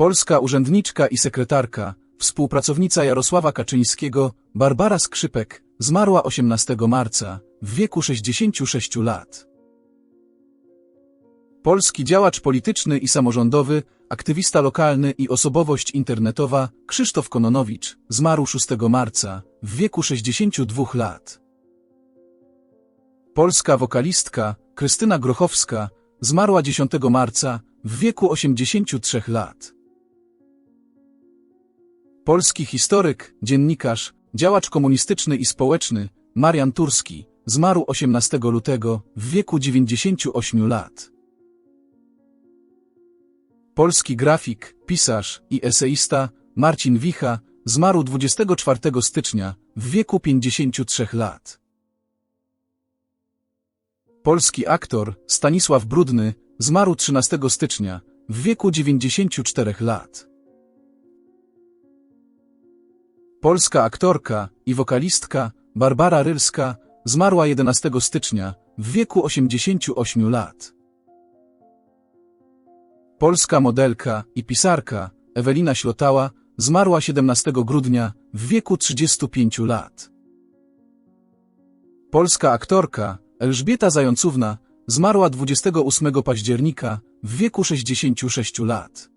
Polska urzędniczka i sekretarka, współpracownica Jarosława Kaczyńskiego, Barbara Skrzypek, zmarła 18 marca, w wieku 66 lat. Polski działacz polityczny i samorządowy, aktywista lokalny i osobowość internetowa Krzysztof Kononowicz zmarł 6 marca w wieku 62 lat. Polska wokalistka Krystyna Grochowska zmarła 10 marca w wieku 83 lat. Polski historyk, dziennikarz, działacz komunistyczny i społeczny Marian Turski zmarł 18 lutego w wieku 98 lat. Polski grafik, pisarz i eseista Marcin Wicha zmarł 24 stycznia w wieku 53 lat. Polski aktor Stanisław Brudny zmarł 13 stycznia w wieku 94 lat. Polska aktorka i wokalistka Barbara Rylska zmarła 11 stycznia w wieku 88 lat. Polska modelka i pisarka Ewelina Ślotała zmarła 17 grudnia w wieku 35 lat. Polska aktorka Elżbieta Zającówna zmarła 28 października w wieku 66 lat.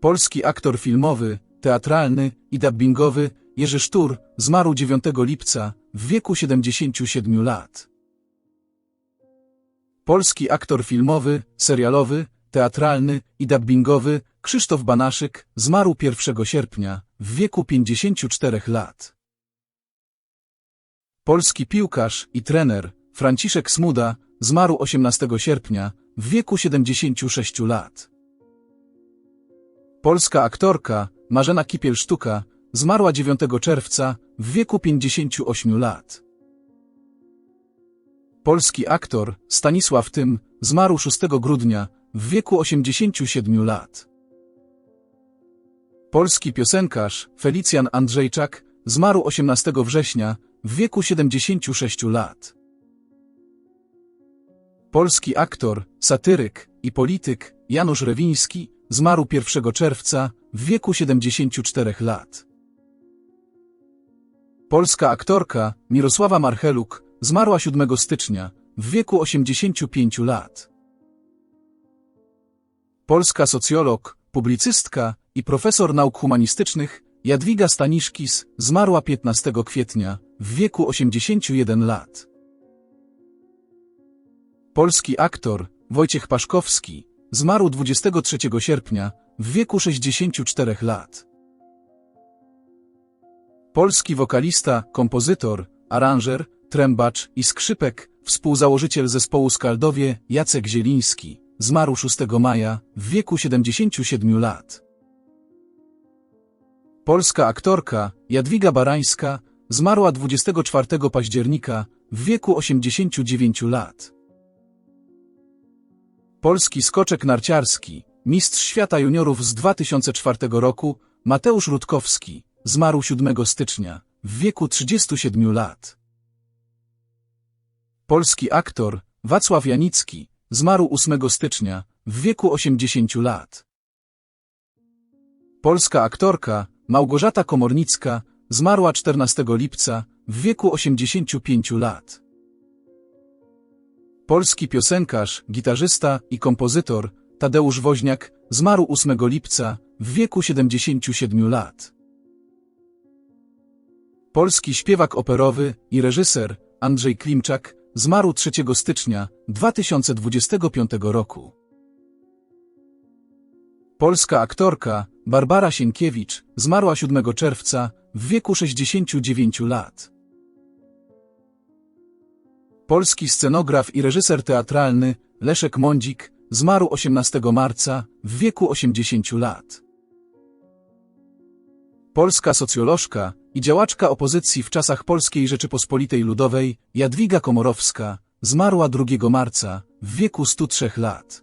Polski aktor filmowy, teatralny i dubbingowy Jerzy Sztur zmarł 9 lipca w wieku 77 lat. Polski aktor filmowy, serialowy, teatralny i dubbingowy Krzysztof Banaszyk zmarł 1 sierpnia w wieku 54 lat. Polski piłkarz i trener Franciszek Smuda zmarł 18 sierpnia w wieku 76 lat. Polska aktorka Marzena Kipiel-Sztuka zmarła 9 czerwca w wieku 58 lat. Polski aktor Stanisław Tym zmarł 6 grudnia w wieku 87 lat. Polski piosenkarz Felicjan Andrzejczak zmarł 18 września w wieku 76 lat. Polski aktor, satyryk i polityk Janusz Rewiński zmarł 1 czerwca w wieku 74 lat. Polska aktorka Mirosława Marcheluk zmarła 7 stycznia w wieku 85 lat. Polska socjolog, publicystka i profesor nauk humanistycznych Jadwiga Staniszkis zmarła 15 kwietnia w wieku 81 lat. Polski aktor Wojciech Paszkowski zmarł 23 sierpnia w wieku 64 lat. Polski wokalista, kompozytor, aranżer, trębacz i skrzypek, współzałożyciel zespołu Skaldowie Jacek Zieliński, zmarł 6 maja w wieku 77 lat. Polska aktorka Jadwiga Barańska zmarła 24 października w wieku 89 lat. Polski skoczek narciarski, mistrz świata juniorów z 2004 roku, Mateusz Rutkowski, zmarł 7 stycznia, w wieku 37 lat. Polski aktor, Wacław Janicki, zmarł 8 stycznia, w wieku 80 lat. Polska aktorka, Małgorzata Komornicka, zmarła 14 lipca, w wieku 85 lat. Polski piosenkarz, gitarzysta i kompozytor Tadeusz Woźniak zmarł 8 lipca w wieku 77 lat. Polski śpiewak operowy i reżyser Andrzej Klimczak zmarł 3 stycznia 2025 roku. Polska aktorka Barbara Sienkiewicz zmarła 7 czerwca w wieku 69 lat. Polski scenograf i reżyser teatralny Leszek Mądzik zmarł 18 marca w wieku 80 lat. Polska socjolożka i działaczka opozycji w czasach Polskiej Rzeczypospolitej Ludowej Jadwiga Komorowska zmarła 2 marca w wieku 103 lat.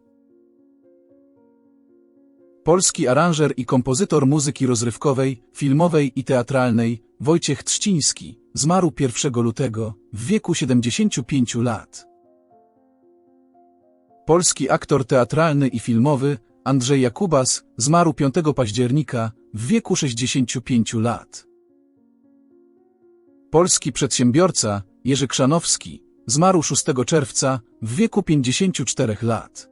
Polski aranżer i kompozytor muzyki rozrywkowej, filmowej i teatralnej Wojciech Trzciński zmarł 1 lutego w wieku 75 lat. Polski aktor teatralny i filmowy Andrzej Jakubas, zmarł 5 października, w wieku 65 lat. Polski przedsiębiorca, Jerzy Krzanowski, zmarł 6 czerwca, w wieku 54 lat.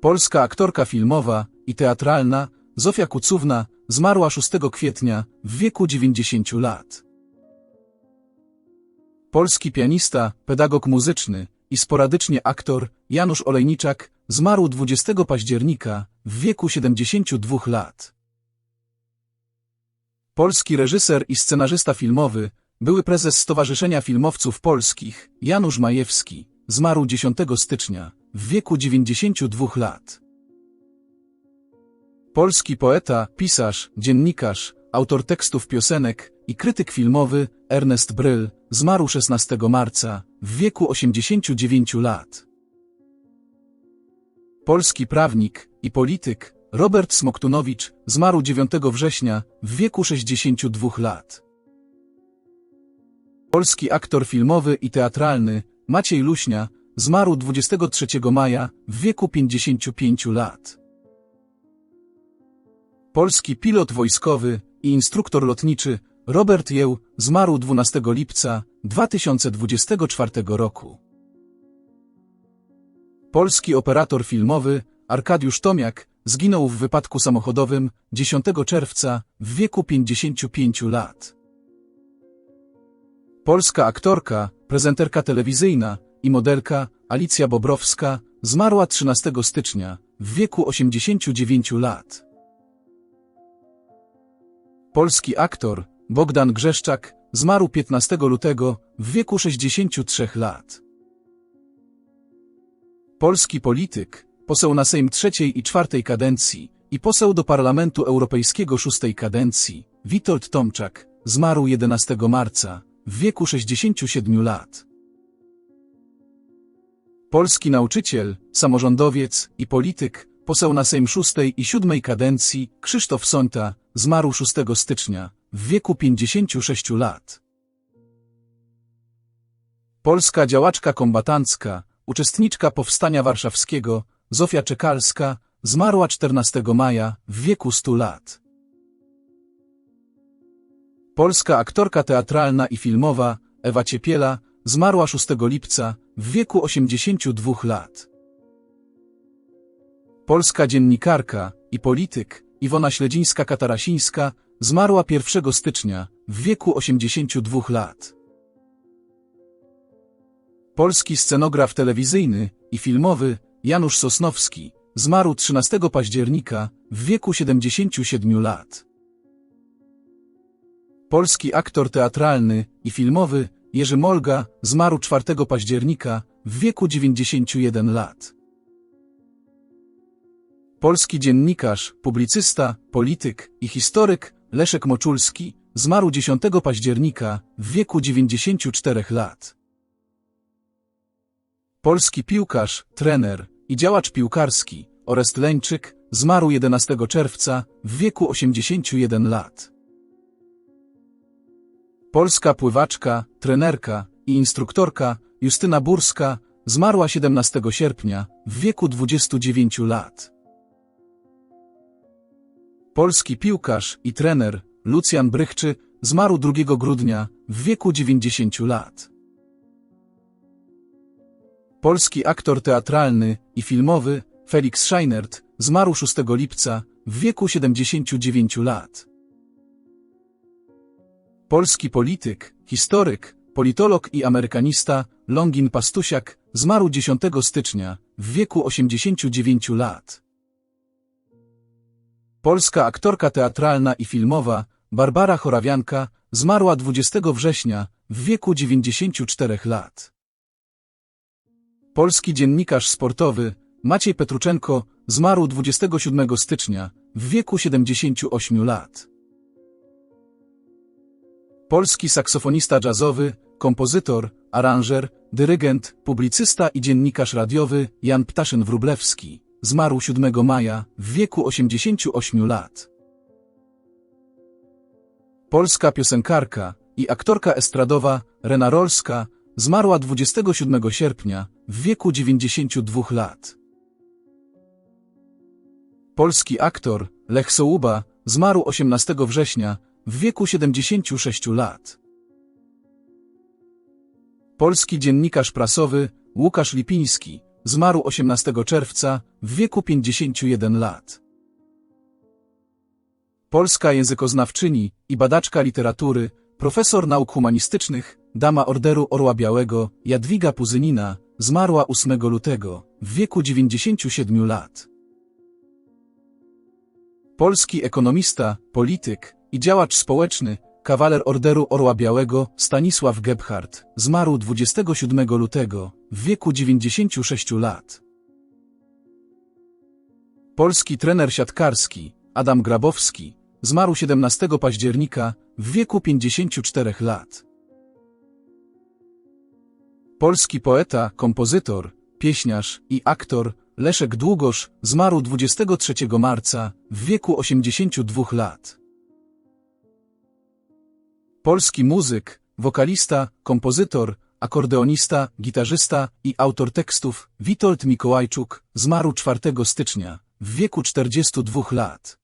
Polska aktorka filmowa i teatralna, Zofia Kucówna, zmarła 6 kwietnia, w wieku 90 lat. Polski pianista, pedagog muzyczny i sporadycznie aktor Janusz Olejniczak zmarł 20 października w wieku 72 lat. Polski reżyser i scenarzysta filmowy, były prezes Stowarzyszenia Filmowców Polskich Janusz Majewski, zmarł 10 stycznia w wieku 92 lat. Polski poeta, pisarz, dziennikarz, autor tekstów piosenek i krytyk filmowy Ernest Bryl zmarł 16 marca w wieku 89 lat. Polski prawnik i polityk Robert Smoktunowicz zmarł 9 września w wieku 62 lat. Polski aktor filmowy i teatralny Maciej Luśnia zmarł 23 maja w wieku 55 lat. Polski pilot wojskowy i instruktor lotniczy Robert Jeł zmarł 12 lipca 2024 roku. Polski operator filmowy Arkadiusz Tomiak zginął w wypadku samochodowym 10 czerwca w wieku 55 lat. Polska aktorka, prezenterka telewizyjna i modelka Alicja Bobrowska zmarła 13 stycznia w wieku 89 lat. Polski aktor Bogdan Grzeszczak zmarł 15 lutego w wieku 63 lat. Polski polityk, poseł na Sejm trzeciej i czwartej kadencji i poseł do Parlamentu Europejskiego szóstej kadencji, Witold Tomczak, zmarł 11 marca w wieku 67 lat. Polski nauczyciel, samorządowiec i polityk, poseł na Sejm szóstej i siódmej kadencji, Krzysztof Sonta, zmarł 6 stycznia, w wieku 56 lat. Polska działaczka kombatancka, uczestniczka Powstania Warszawskiego, Zofia Czekalska, zmarła 14 maja, w wieku 100 lat. Polska aktorka teatralna i filmowa, Ewa Ciepiela, zmarła 6 lipca, w wieku 82 lat. Polska dziennikarka i polityk, Iwona Śledzińska-Katarasińska, zmarła 1 stycznia, w wieku 82 lat. Polski scenograf telewizyjny i filmowy Janusz Sosnowski zmarł 13 października w wieku 77 lat. Polski aktor teatralny i filmowy Jerzy Molga zmarł 4 października w wieku 91 lat. Polski dziennikarz, publicysta, polityk i historyk Leszek Moczulski zmarł 10 października w wieku 94 lat. Polski piłkarz, trener i działacz piłkarski Orest Leńczyk zmarł 11 czerwca w wieku 81 lat. Polska pływaczka, trenerka i instruktorka Justyna Burska zmarła 17 sierpnia w wieku 29 lat. Polski piłkarz i trener Lucjan Brychczy zmarł 2 grudnia w wieku 90 lat. Polski aktor teatralny i filmowy Felix Scheinert zmarł 6 lipca w wieku 79 lat. Polski polityk, historyk, politolog i amerykanista Longin Pastusiak zmarł 10 stycznia w wieku 89 lat. Polska aktorka teatralna i filmowa Barbara Chorawianka zmarła 20 września w wieku 94 lat. Polski dziennikarz sportowy Maciej Petruczenko zmarł 27 stycznia w wieku 78 lat. Polski saksofonista jazzowy, kompozytor, aranżer, dyrygent, publicysta i dziennikarz radiowy Jan Ptaszyn-Wróblewski zmarł 7 maja w wieku 88 lat. Polska piosenkarka i aktorka estradowa Rena Rolska zmarła 27 sierpnia w wieku 92 lat. Polski aktor Lech Sołuba zmarł 18 września w wieku 76 lat. Polski dziennikarz prasowy Łukasz Lipiński zmarł 18 czerwca w wieku 51 lat. Polska językoznawczyni i badaczka literatury, profesor nauk humanistycznych, dama Orderu Orła Białego Jadwiga Puzynina zmarła 8 lutego w wieku 97 lat. Polski ekonomista, polityk i działacz społeczny, kawaler Orderu Orła Białego Stanisław Gebhardt zmarł 27 lutego w wieku 96 lat. Polski trener siatkarski Adam Grabowski zmarł 17 października w wieku 54 lat. Polski poeta, kompozytor, pieśniarz i aktor Leszek Długosz zmarł 23 marca w wieku 82 lat. Polski muzyk, wokalista, kompozytor, akordeonista, gitarzysta i autor tekstów Witold Mikołajczuk zmarł 4 stycznia w wieku 42 lat.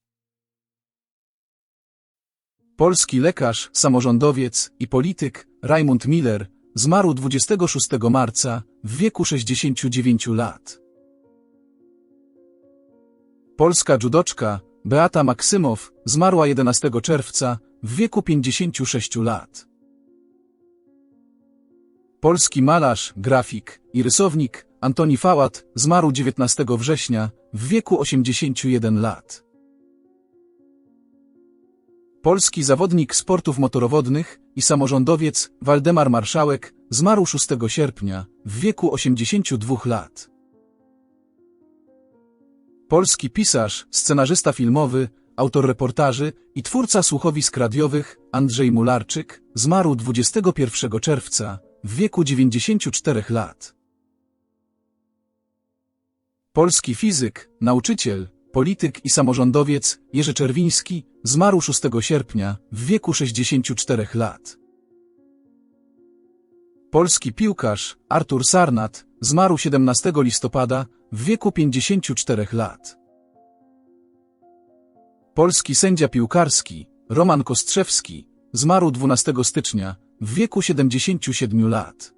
Polski lekarz, samorządowiec i polityk Raimund Miller zmarł 26 marca w wieku 69 lat. Polska judoczka Beata Maksymow zmarła 11 czerwca w wieku 56 lat. Polski malarz, grafik i rysownik Antoni Fałat zmarł 19 września w wieku 81 lat. Polski zawodnik sportów motorowodnych i samorządowiec Waldemar Marszałek zmarł 6 sierpnia w wieku 82 lat. Polski pisarz, scenarzysta filmowy, autor reportaży i twórca słuchowisk radiowych Andrzej Mularczyk zmarł 21 czerwca w wieku 94 lat. Polski fizyk, nauczyciel, polityk i samorządowiec Jerzy Czerwiński zmarł 6 sierpnia w wieku 64 lat. Polski piłkarz Artur Sarnat zmarł 17 listopada w wieku 54 lat. Polski sędzia piłkarski Roman Kostrzewski zmarł 12 stycznia w wieku 77 lat.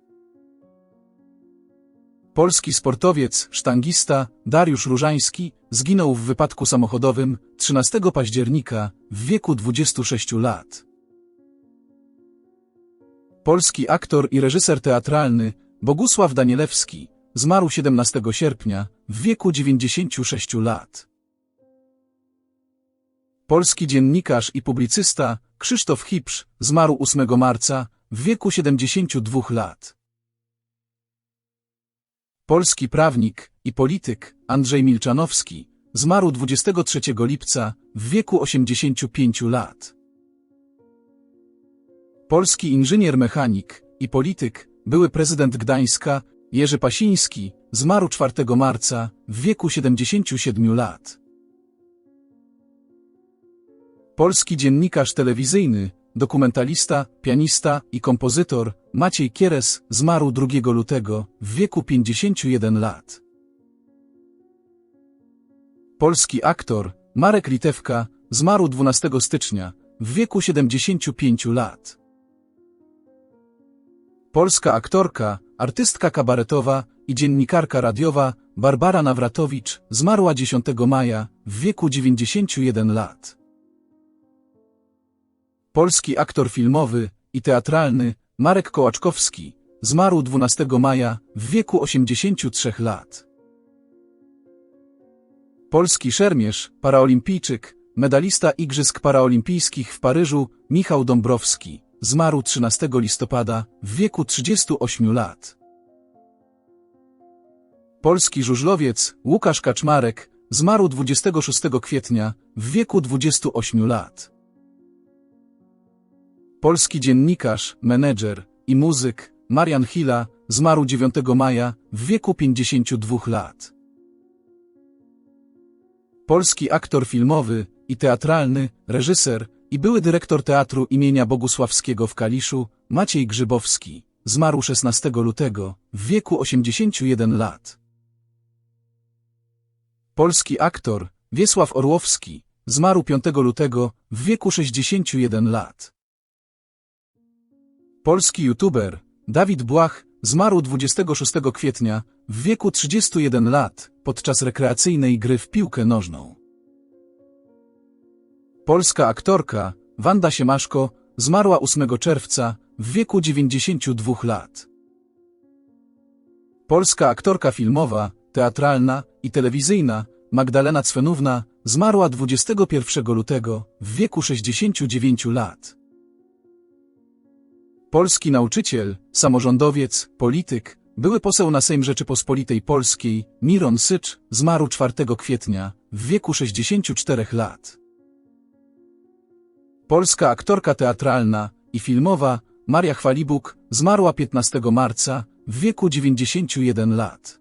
Polski sportowiec, sztangista Dariusz Różański zginął w wypadku samochodowym 13 października w wieku 26 lat. Polski aktor i reżyser teatralny Bogusław Danielewski zmarł 17 sierpnia w wieku 96 lat. Polski dziennikarz i publicysta Krzysztof Hipsz zmarł 8 marca w wieku 72 lat. Polski prawnik i polityk Andrzej Milczanowski zmarł 23 lipca w wieku 85 lat. Polski inżynier mechanik i polityk, były prezydent Gdańska Jerzy Pasiński zmarł 4 marca w wieku 77 lat. Polski dziennikarz telewizyjny, dokumentalista, pianista i kompozytor Maciej Kieres zmarł 2 lutego w wieku 51 lat. Polski aktor Marek Litewka zmarł 12 stycznia w wieku 75 lat. Polska aktorka, artystka kabaretowa i dziennikarka radiowa Barbara Nawratowicz zmarła 10 maja w wieku 91 lat. Polski aktor filmowy i teatralny Marek Kołaczkowski zmarł 12 maja w wieku 83 lat. Polski szermierz, paraolimpijczyk, medalista Igrzysk Paraolimpijskich w Paryżu Michał Dąbrowski zmarł 13 listopada w wieku 38 lat. Polski żużlowiec Łukasz Kaczmarek zmarł 26 kwietnia w wieku 28 lat. Polski dziennikarz, menedżer i muzyk Marian Hilla zmarł 9 maja w wieku 52 lat. Polski aktor filmowy i teatralny, reżyser i były dyrektor teatru imienia Bogusławskiego w Kaliszu Maciej Grzybowski zmarł 16 lutego w wieku 81 lat. Polski aktor Wiesław Orłowski, zmarł 5 lutego w wieku 61 lat. Polski youtuber Dawid Błach zmarł 26 kwietnia w wieku 31 lat podczas rekreacyjnej gry w piłkę nożną. Polska aktorka Wanda Siemaszko zmarła 8 czerwca w wieku 92 lat. Polska aktorka filmowa, teatralna i telewizyjna Magdalena Cwenówna zmarła 21 lutego w wieku 69 lat. Polski nauczyciel, samorządowiec, polityk, były poseł na Sejm Rzeczypospolitej Polskiej, Miron Sycz, zmarł 4 kwietnia, w wieku 64 lat. Polska aktorka teatralna i filmowa, Maria Chwalibuk, zmarła 15 marca, w wieku 91 lat.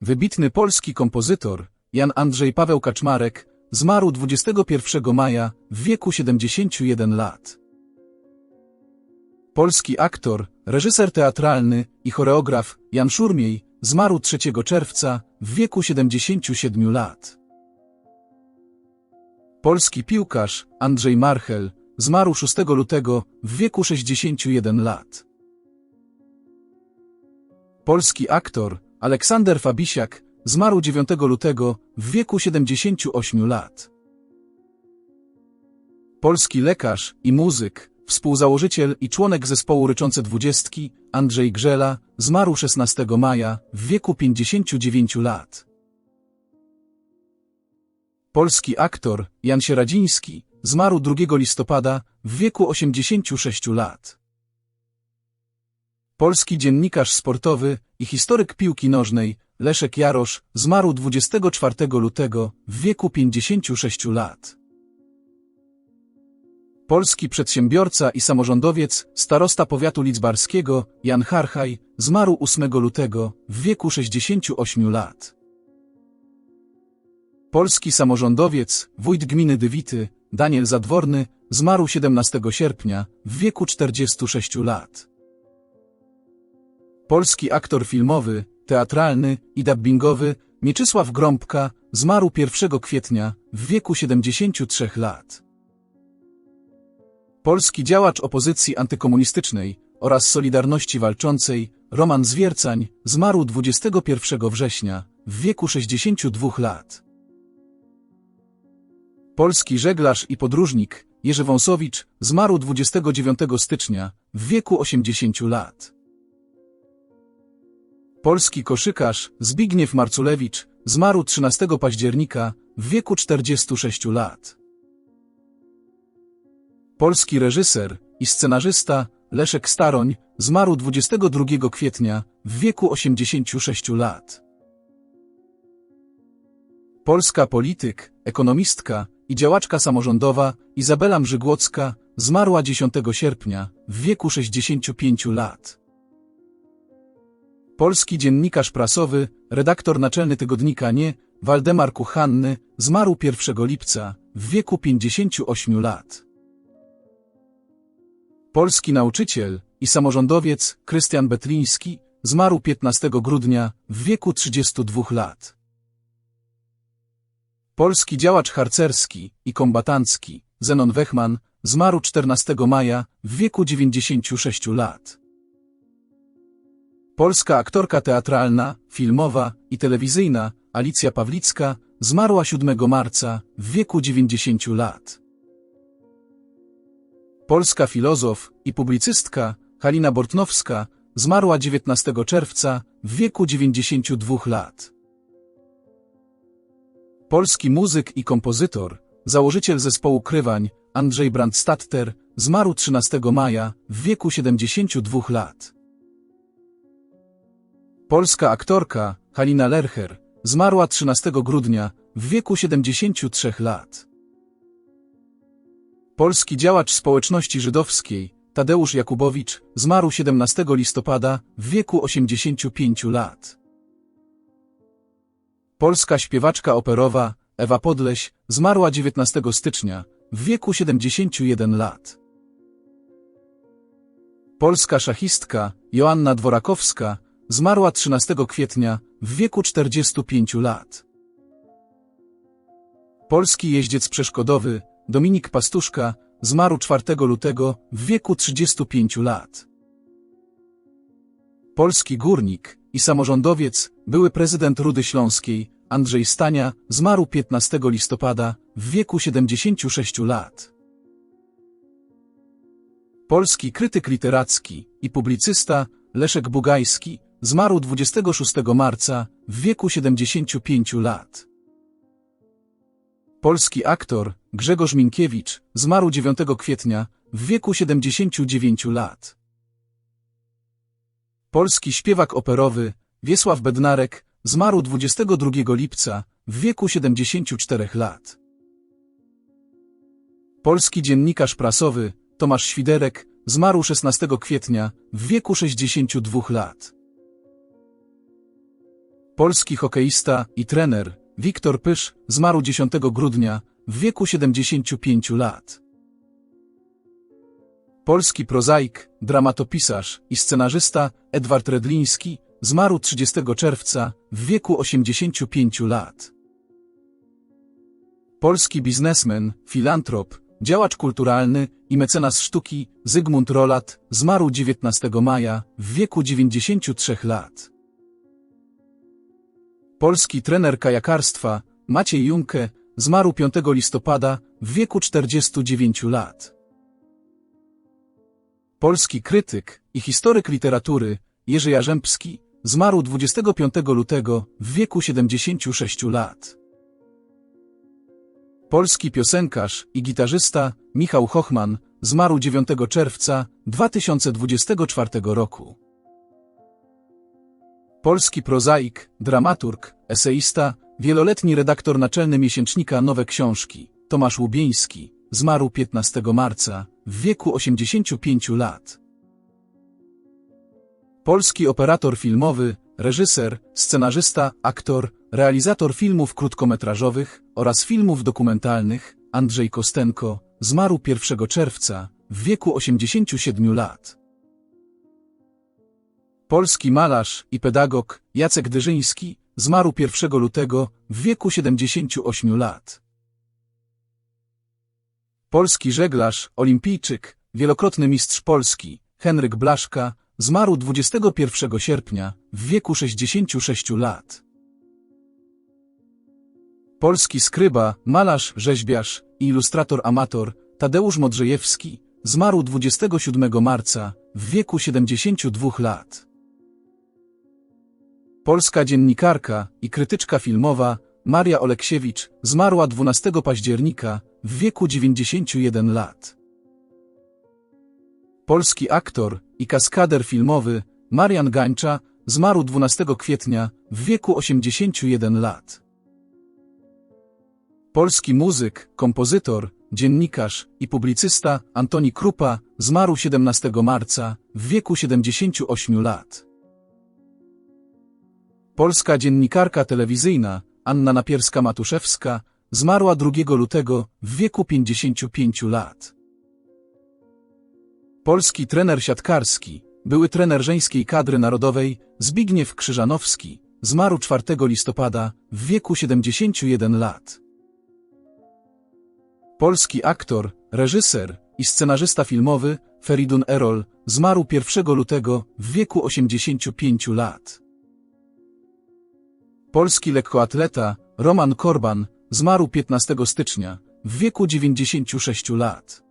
Wybitny polski kompozytor, Jan Andrzej Paweł Kaczmarek, zmarł 21 maja, w wieku 71 lat. Polski aktor, reżyser teatralny i choreograf Jan Szurmiej zmarł 3 czerwca w wieku 77 lat. Polski piłkarz Andrzej Marchel zmarł 6 lutego w wieku 61 lat. Polski aktor Aleksander Fabisiak zmarł 9 lutego w wieku 78 lat. Polski lekarz i muzyk Współzałożyciel i członek zespołu Ryczące Dwudziestki, Andrzej Grzela, zmarł 16 maja, w wieku 59 lat. Polski aktor, Jan Sieradziński, zmarł 2 listopada, w wieku 86 lat. Polski dziennikarz sportowy i historyk piłki nożnej, Leszek Jarosz, zmarł 24 lutego, w wieku 56 lat. Polski przedsiębiorca i samorządowiec, starosta powiatu lidzbarskiego, Jan Harchaj, zmarł 8 lutego, w wieku 68 lat. Polski samorządowiec, wójt gminy Dywity, Daniel Zadworny, zmarł 17 sierpnia, w wieku 46 lat. Polski aktor filmowy, teatralny i dubbingowy, Mieczysław Grąbka, zmarł 1 kwietnia, w wieku 73 lat. Polski działacz opozycji antykomunistycznej oraz Solidarności Walczącej, Roman Zwiercań, zmarł 21 września, w wieku 62 lat. Polski żeglarz i podróżnik, Jerzy Wąsowicz, zmarł 29 stycznia, w wieku 80 lat. Polski koszykarz, Zbigniew Marculewicz, zmarł 13 października, w wieku 46 lat. Polski reżyser i scenarzysta Leszek Staroń zmarł 22 kwietnia w wieku 86 lat. Polska polityk, ekonomistka i działaczka samorządowa Izabela Mrzygłocka zmarła 10 sierpnia w wieku 65 lat. Polski dziennikarz prasowy, redaktor naczelny tygodnika Nie, Waldemar Kuchanny, zmarł 1 lipca w wieku 58 lat. Polski nauczyciel i samorządowiec Krystian Betliński zmarł 15 grudnia w wieku 32 lat. Polski działacz harcerski i kombatancki Zenon Wechman zmarł 14 maja w wieku 96 lat. Polska aktorka teatralna, filmowa i telewizyjna Alicja Pawlicka zmarła 7 marca w wieku 90 lat. Polska filozof i publicystka Halina Bortnowska zmarła 19 czerwca w wieku 92 lat. Polski muzyk i kompozytor, założyciel zespołu Krywań Andrzej Brandstatter zmarł 13 maja w wieku 72 lat. Polska aktorka Halina Lercher zmarła 13 grudnia w wieku 73 lat. Polski działacz społeczności żydowskiej, Tadeusz Jakubowicz, zmarł 17 listopada w wieku 85 lat. Polska śpiewaczka operowa, Ewa Podleś, zmarła 19 stycznia w wieku 71 lat. Polska szachistka Joanna Dworakowska zmarła 13 kwietnia w wieku 45 lat. Polski jeździec przeszkodowy Dominik Pastuszka zmarł 4 lutego w wieku 35 lat. Polski górnik i samorządowiec, były prezydent Rudy Śląskiej, Andrzej Stania, zmarł 15 listopada w wieku 76 lat. Polski krytyk literacki i publicysta Leszek Bugajski zmarł 26 marca w wieku 75 lat. Polski aktor Grzegorz Minkiewicz zmarł 9 kwietnia w wieku 79 lat. Polski śpiewak operowy Wiesław Bednarek zmarł 22 lipca w wieku 74 lat. Polski dziennikarz prasowy Tomasz Świderek zmarł 16 kwietnia w wieku 62 lat. Polski hokeista i trener Wiktor Pysz zmarł 10 grudnia w wieku 75 lat. Polski prozaik, dramatopisarz i scenarzysta Edward Redliński zmarł 30 czerwca w wieku 85 lat. Polski biznesmen, filantrop, działacz kulturalny i mecenas sztuki Zygmunt Rolat zmarł 19 maja w wieku 93 lat. Polski trener kajakarstwa Maciej Junke zmarł 5 listopada w wieku 49 lat. Polski krytyk i historyk literatury Jerzy Jarzębski zmarł 25 lutego w wieku 76 lat. Polski piosenkarz i gitarzysta Michał Hochman zmarł 9 czerwca 2024 roku. Polski prozaik, dramaturg, eseista, wieloletni redaktor naczelny miesięcznika Nowe Książki, Tomasz Łubieński, zmarł 15 marca, w wieku 85 lat. Polski operator filmowy, reżyser, scenarzysta, aktor, realizator filmów krótkometrażowych oraz filmów dokumentalnych, Andrzej Kostenko, zmarł 1 czerwca, w wieku 87 lat. Polski malarz i pedagog Jacek Dyrzyński zmarł 1 lutego w wieku 78 lat. Polski żeglarz, olimpijczyk, wielokrotny mistrz Polski Henryk Blaszka zmarł 21 sierpnia w wieku 66 lat. Polski skryba, malarz, rzeźbiarz i ilustrator amator Tadeusz Modrzejewski zmarł 27 marca w wieku 72 lat. Polska dziennikarka i krytyczka filmowa Maria Oleksiewicz zmarła 12 października w wieku 91 lat. Polski aktor i kaskader filmowy Marian Gańcza zmarł 12 kwietnia w wieku 81 lat. Polski muzyk, kompozytor, dziennikarz i publicysta Antoni Krupa zmarł 17 marca w wieku 78 lat. Polska dziennikarka telewizyjna Anna Napierska-Matuszewska zmarła 2 lutego w wieku 55 lat. Polski trener siatkarski, były trener żeńskiej kadry narodowej Zbigniew Krzyżanowski zmarł 4 listopada w wieku 71 lat. Polski aktor, reżyser i scenarzysta filmowy Feridun Erol zmarł 1 lutego w wieku 85 lat. Polski lekkoatleta Roman Korban zmarł 15 stycznia w wieku 96 lat.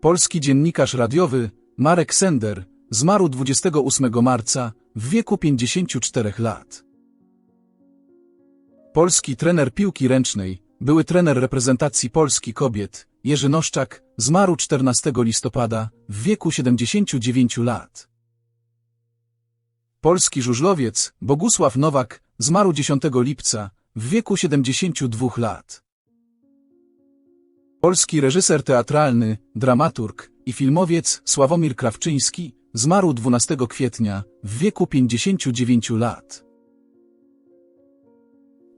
Polski dziennikarz radiowy Marek Sender zmarł 28 marca w wieku 54 lat. Polski trener piłki ręcznej, były trener reprezentacji Polski kobiet Jerzy Noszczak zmarł 14 listopada w wieku 79 lat. Polski żużlowiec Bogusław Nowak zmarł 10 lipca w wieku 72 lat. Polski reżyser teatralny, dramaturg i filmowiec Sławomir Krawczyński zmarł 12 kwietnia w wieku 59 lat.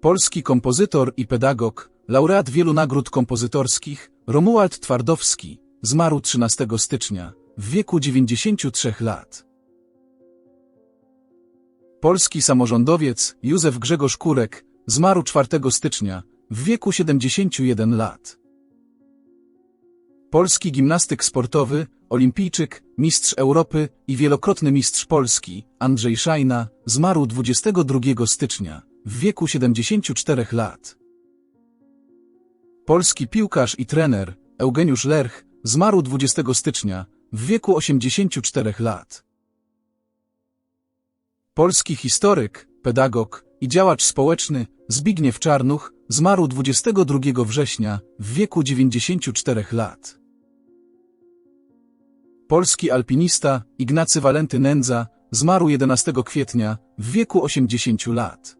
Polski kompozytor i pedagog, laureat wielu nagród kompozytorskich Romuald Twardowski zmarł 13 stycznia w wieku 93 lat. Polski samorządowiec Józef Grzegorz Kurek zmarł 4 stycznia w wieku 71 lat. Polski gimnastyk sportowy, olimpijczyk, mistrz Europy i wielokrotny mistrz Polski, Andrzej Szajna, zmarł 22 stycznia, w wieku 74 lat. Polski piłkarz i trener, Eugeniusz Lerch, zmarł 20 stycznia, w wieku 84 lat. Polski historyk, pedagog i działacz społeczny Zbigniew Czarnuch zmarł 22 września w wieku 94 lat. Polski alpinista Ignacy Walenty Nędza zmarł 11 kwietnia w wieku 80 lat.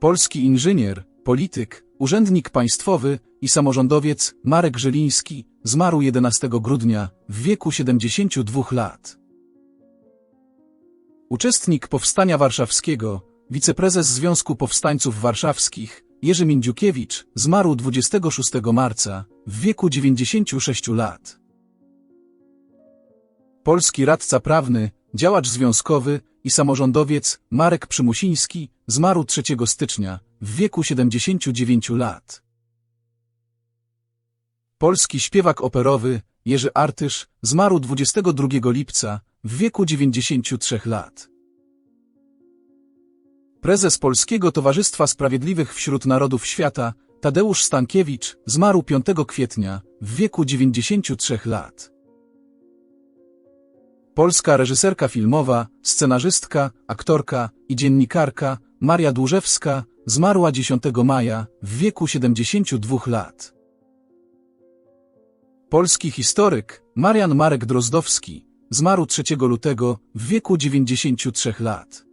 Polski inżynier, polityk, urzędnik państwowy i samorządowiec Marek Żyliński zmarł 11 grudnia w wieku 72 lat. Uczestnik Powstania Warszawskiego, wiceprezes Związku Powstańców Warszawskich Jerzy Mindziukiewicz zmarł 26 marca w wieku 96 lat. Polski radca prawny, działacz związkowy i samorządowiec Marek Przymusiński zmarł 3 stycznia w wieku 79 lat. Polski śpiewak operowy Jerzy Artysz zmarł 22 lipca w wieku 93 lat. Prezes Polskiego Towarzystwa Sprawiedliwych wśród Narodów Świata Tadeusz Stankiewicz zmarł 5 kwietnia w wieku 93 lat. Polska reżyserka filmowa, scenarzystka, aktorka i dziennikarka Maria Dłużewska zmarła 10 maja w wieku 72 lat. Polski historyk Marian Marek Drozdowski zmarł 3 lutego w wieku 93 lat.